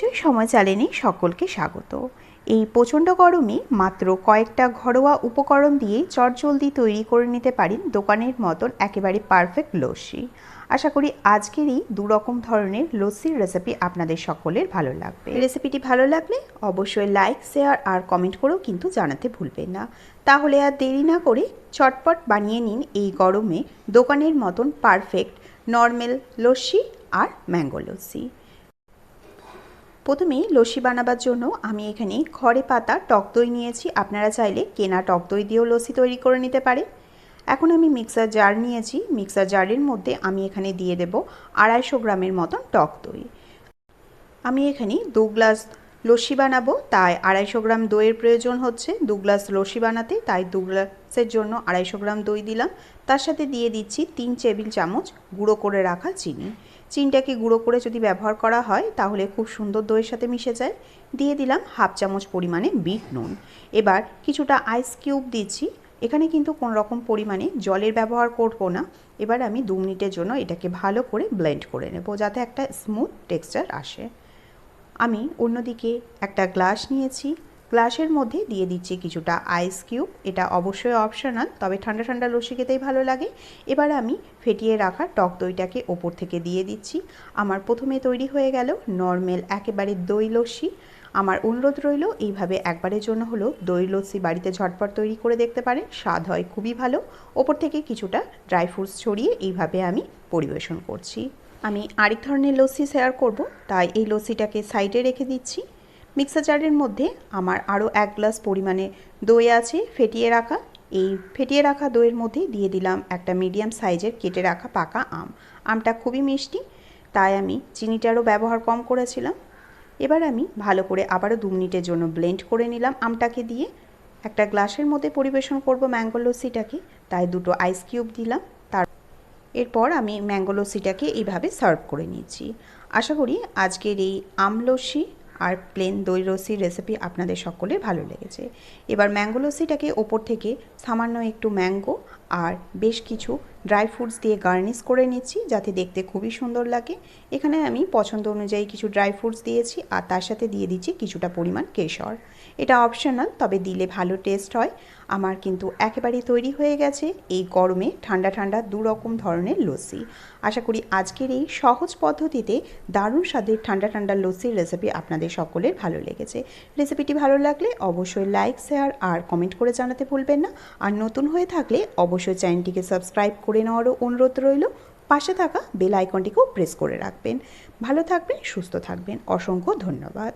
কিছুই সময় চালেনি সকলকে স্বাগত। এই প্রচণ্ড গরমে মাত্র কয়েকটা ঘরোয়া উপকরণ দিয়ে চটজলদি তৈরি করে নিতে পারেন দোকানের মতন একেবারে পারফেক্ট লস্যি। আশা করি আজকের এই দু রকম ধরনের লস্যির রেসিপি আপনাদের সকলের ভালো লাগবে। রেসিপিটি ভালো লাগলে অবশ্যই লাইক শেয়ার আর কমেন্ট করেও কিন্তু জানাতে ভুলবেন না। তাহলে আর দেরি না করে চটপট বানিয়ে নিন এই গরমে দোকানের মতন পারফেক্ট নর্মাল লস্যি আর ম্যাঙ্গো লস্যি। প্রথমেই লস্যি বানাবার জন্য আমি এখানে ঘরে পাতা, টক দই নিয়েছি। আপনারা চাইলে কেনা টক দই দিয়েও লস্যি তৈরি করে নিতে পারে এখন আমি মিক্সার জার নিয়েছি। মিক্সার জারের মধ্যে আমি এখানে দিয়ে দেব আড়াইশো গ্রামের মতন টক দই। আমি এখানে দু গ্লাস লস্যি বানাবো, তাই আড়াইশো গ্রাম দইয়ের প্রয়োজন হচ্ছে। দু গ্লাস লস্যি বানাতে, তাই দু গ্লাসের জন্য আড়াইশো গ্রাম দই দিলাম। তার সাথে দিয়ে দিচ্ছি তিন টেবিল চামচ গুঁড়ো করে রাখা চিনি। চিনিটাকে গুঁড়ো করে যদি ব্যবহার করা হয়, তাহলে খুব সুন্দর দইয়ের সাথে মিশে যায়। দিয়ে দিলাম হাফ চামচ পরিমাণে বিট নুন। এবার কিছুটা আইস কিউব দিচ্ছি। এখানে কিন্তু কোনো রকম পরিমাণে জলের ব্যবহার করব না। এবার আমি দু মিনিটের জন্য এটাকে ভালো করে ব্লেন্ড করে নেব, যাতে একটা স্মুথ টেক্সচার আসে। আমি অন্যদিকে একটা গ্লাস নিয়েছি। গ্লাসের মধ্যে দিয়ে দিচ্ছি কিছুটা আইস কিউব এটা অবশ্যই অপশনাল তবে ঠান্ডা ঠান্ডা লস্যি খেতেই ভালো লাগে। এবার আমি ফেটিয়ে রাখা টক দইটাকে ওপর থেকে দিয়ে দিচ্ছি। আমার প্রথমে তৈরি হয়ে গেল নর্মাল, একেবারে দই লস্যি। আমার অনুরোধ রইল, এইভাবে একবারের জন্য হলো দই লস্যি বাড়িতে ঝটপট তৈরি করে দেখতে পারেন। স্বাদ হয় খুবই ভালো। ওপর থেকে কিছুটা ড্রাই ফ্রুটস ছড়িয়ে এইভাবে আমি পরিবেশন করছি। আমি আরেক ধরনের লস্যি শেয়ার করব, তাই এই লস্যিটাকে সাইডে রেখে দিচ্ছি। মিক্সার জারের মধ্যে আমার আরও এক গ্লাস পরিমাণে দই আছে, ফেটিয়ে রাখা। এই ফেটিয়ে রাখা দইয়ের মধ্যে দিয়ে দিলাম একটা মিডিয়াম সাইজের কেটে রাখা পাকা আম। আমটা খুবই মিষ্টি, তাই আমি চিনিটারও ব্যবহার কম করেছিলাম। এবার আমি ভালো করে আবারও দু মিনিটের জন্য ব্লেন্ড করে নিলাম আমটাকে দিয়ে। একটা গ্লাসের মধ্যে পরিবেশন করব ম্যাঙ্গো লস্যিটাকে তাই দুটো আইস কিউব দিলাম। তার এরপর আমি ম্যাঙ্গো লস্যিটাকে এইভাবে সার্ভ করে নিয়েছি আশা করি আজকের এই আম লস্যি আর প্লেন দই রসির রেসিপি আপনাদের সকলের ভালো লেগেছে। এবার ম্যাঙ্গো লস্যিটাকে ওপর থেকে সামান্য একটু ম্যাঙ্গো আর বেশ কিছু ড্রাই ফ্রুটস দিয়ে গার্নিশ করে নিচ্ছি, যাতে দেখতে খুবই সুন্দর লাগে। এখানে আমি পছন্দ অনুযায়ী কিছু ড্রাই ফ্রুটস দিয়েছি, আর তার সাথে দিয়ে দিচ্ছি কিছুটা পরিমাণ কেশর। এটা অপশনাল, তবে দিলে ভালো টেস্ট হয়। আমার কিন্তু একেবারেই তৈরি হয়ে গেছে এই গরমে ঠান্ডা ঠান্ডা দু রকম ধরনের লস্যি। আশা করি আজকের এই সহজ পদ্ধতিতে দারুণ স্বাদের ঠান্ডা ঠান্ডা লস্যির রেসিপি আপনাদের সকলের ভালো লেগেছে। রেসিপিটি ভালো লাগলে অবশ্যই লাইক শেয়ার আর কমেন্ট করে জানাতে ভুলবেন না। আর নতুন হয়ে থাকলে অবশ্যই চ্যানেলটিকে সাবস্ক্রাইব করে নেওয়ারও অনুরোধ রইল। পাশে থাকা বেল আইকনটিকেও প্রেস করে রাখবেন। ভালো থাকবেন, সুস্থ থাকবেন। অসংখ্য ধন্যবাদ।